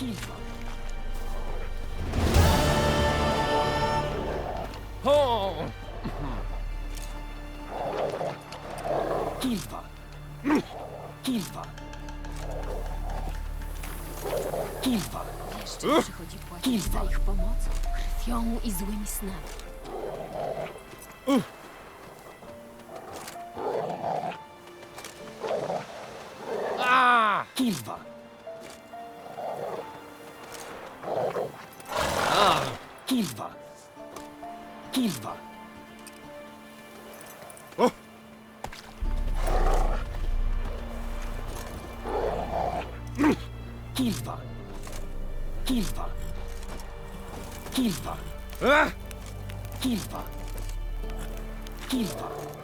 Kurwa. O! Kurwa. Kurwa. Kurwa. Jeszcze przychodzi płacić za ich pomoc krwią i złymi snami. A! Kurwa. Kurwa. Kurwa. Kurwa. Kurwa. Kurwa. A! Kurwa. Kurwa.